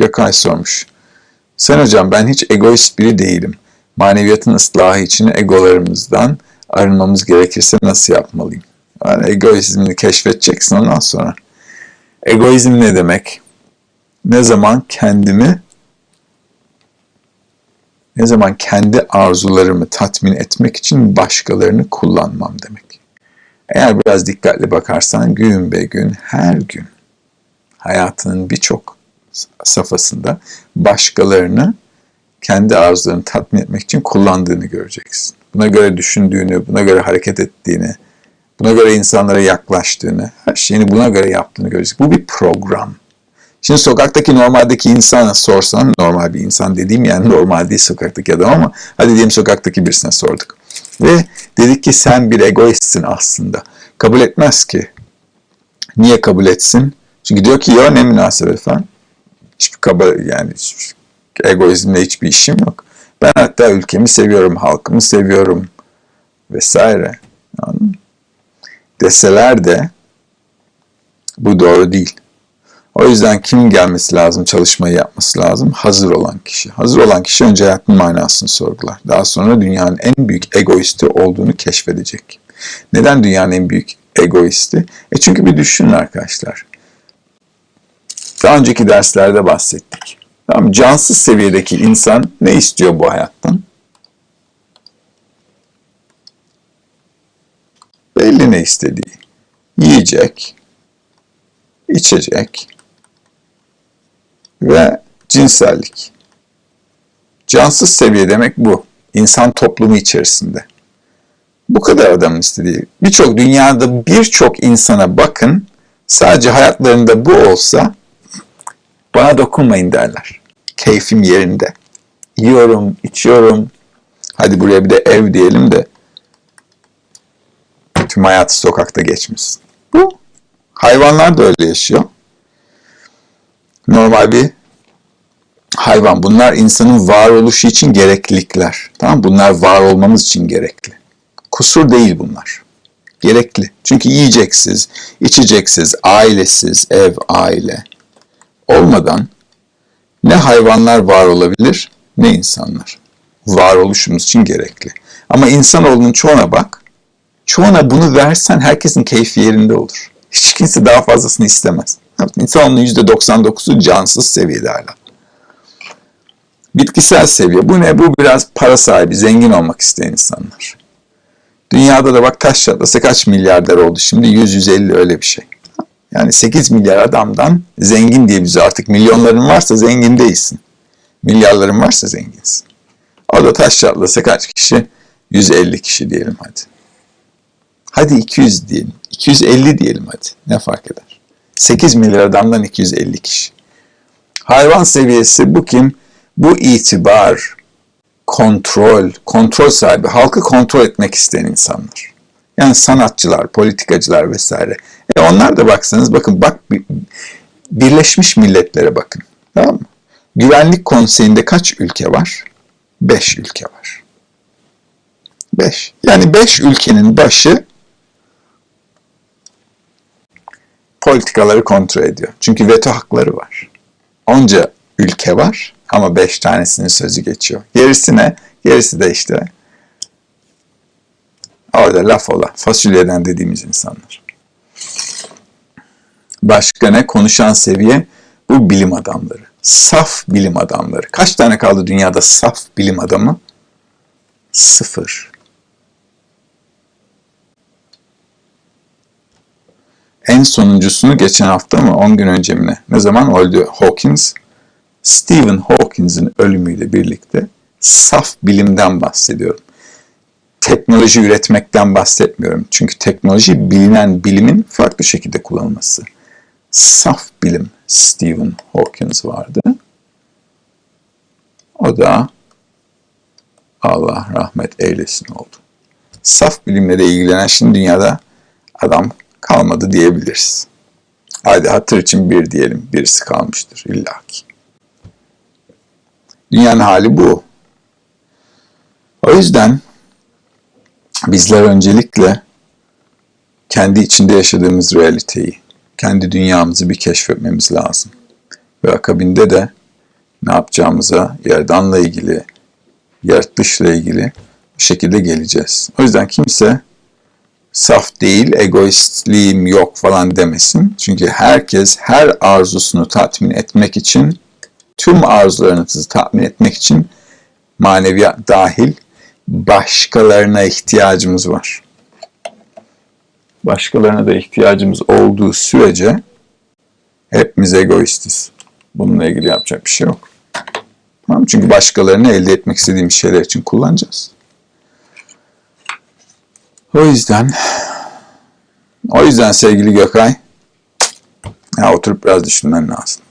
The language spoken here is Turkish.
Gökay sormuş. Sen hocam ben hiç egoist biri değilim. Maneviyatın ıslahı için egolarımızdan arınmamız gerekirse nasıl yapmalıyım? Yani egoizmini keşfedeceksin ondan sonra. Egoizm ne demek? Ne zaman kendimi ne zaman kendi arzularımı tatmin etmek için başkalarını kullanmam demek. Eğer biraz dikkatli bakarsan gün be gün, her gün hayatının birçok safhasında başkalarını kendi arzularını tatmin etmek için kullandığını göreceksin. Buna göre düşündüğünü, buna göre hareket ettiğini, buna göre insanlara yaklaştığını, her şeyini buna göre yaptığını göreceksin. Bu bir program. Şimdi sokaktaki normaldeki insana sorsan, normal bir insan dediğim yani normal değil sokaktaki adam ama hadi diyelim sokaktaki birisine sorduk. Ve dedik ki sen bir egoistsin aslında. Kabul etmez ki. Niye kabul etsin? Çünkü diyor ki ya ne münasebet falan. Hiçbir kaba yani hiçbir, egoizmle hiçbir işim yok. Ben hatta ülkemi seviyorum, halkımı seviyorum vesaire. Anladın? Deseler de bu doğru değil. O yüzden kim gelmesi lazım, çalışmayı yapması lazım? Hazır olan kişi. Hazır olan kişi önce hayatın manasını sorgular. Daha sonra dünyanın en büyük egoisti olduğunu keşfedecek. Neden dünyanın en büyük egoisti? E çünkü bir düşünün arkadaşlar. Daha önceki derslerde bahsettik. Tamam, cansız seviyedeki insan ne istiyor bu hayattan? Belli ne istediği. Yiyecek, içecek ve cinsellik. Cansız seviye demek bu. İnsan toplumu içerisinde. Bu kadar adamın istediği. Birçok dünyada birçok insana bakın. Sadece hayatlarında bu olsa bana dokunmayın derler. Keyfim yerinde. Yiyorum, içiyorum. Hadi buraya bir de ev diyelim de tüm hayatı sokakta geçmişsin. Bu. Hayvanlar da öyle yaşıyor. Normal bir hayvan. Bunlar insanın varoluşu için gereklilikler. Tamam Bunlar var olmamız için gerekli. Kusur değil bunlar. Gerekli. Çünkü yiyeceksiz, içeceksiz, ailesiz, ev, aile olmadan ne hayvanlar var olabilir ne insanlar. Varoluşumuz için gerekli. Ama insanoğlunun çoğuna bak. Çoğuna bunu versen herkesin keyfi yerinde olur. Hiç kimse daha fazlasını istemez. İnsanoğlunun %99'u cansız seviyede hala. Bitkisel seviye. Bu ne? Bu biraz para sahibi, zengin olmak isteyen insanlar. Dünyada da bak taş çatlasa kaç milyarder oldu şimdi? 100-150 öyle bir şey. Yani 8 milyar adamdan zengin diye bize artık milyonların varsa zengin değilsin. Milyarların varsa zenginsin. O da taş çatlasa kaç kişi? 150 kişi diyelim hadi. Hadi 200 diyelim. 250 diyelim hadi. Ne fark eder? 8 milyar adamdan 250 kişi. Hayvan seviyesi bu kim? Bu itibar, kontrol, kontrol sahibi, halkı kontrol etmek isteyen insanlar. Yani sanatçılar, politikacılar vesaire. E onlar da baksanız bakın bak Birleşmiş Milletler'e bakın. Tamam mı? Güvenlik Konseyi'nde kaç ülke var? Beş ülke var. Beş. Yani beş ülkenin başı politikaları kontrol ediyor. Çünkü veto hakları var. Onca ülke var ama beş tanesinin sözü geçiyor. Gerisi ne? Gerisi de işte orada laf ola, fasulyeden dediğimiz insanlar. Başka ne? Konuşan seviye bu bilim adamları. Saf bilim adamları. Kaç tane kaldı dünyada saf bilim adamı? Sıfır. En sonuncusunu geçen hafta mı 10 gün önce mi ne? Ne zaman öldü Hawkins? Stephen Hawkins'in ölümüyle birlikte saf bilimden bahsediyorum. Teknoloji üretmekten bahsetmiyorum. Çünkü teknoloji bilinen bilimin farklı şekilde kullanılması. Saf bilim Stephen Hawkins vardı. O da Allah rahmet eylesin oldu. Saf bilimle de ilgilenen şimdi dünyada adam kalmadı diyebiliriz. Hadi hatır için bir diyelim. Birisi kalmıştır illaki. Dünyanın hali bu. O yüzden bizler öncelikle kendi içinde yaşadığımız realiteyi, kendi dünyamızı bir keşfetmemiz lazım. Ve akabinde de ne yapacağımıza, yaradanla ilgili, yaratılışla ilgili bu şekilde geleceğiz. O yüzden kimse saf değil, egoistliğim yok falan demesin. Çünkü herkes her arzusunu tatmin etmek için, tüm arzularınızı tatmin etmek için maneviyat dahil başkalarına ihtiyacımız var. Başkalarına da ihtiyacımız olduğu sürece hepimiz egoistiz. Bununla ilgili yapacak bir şey yok. Tamam? Çünkü başkalarını elde etmek istediğimiz şeyler için kullanacağız. O yüzden o yüzden sevgili Gökay ya oturup biraz düşünmen lazım.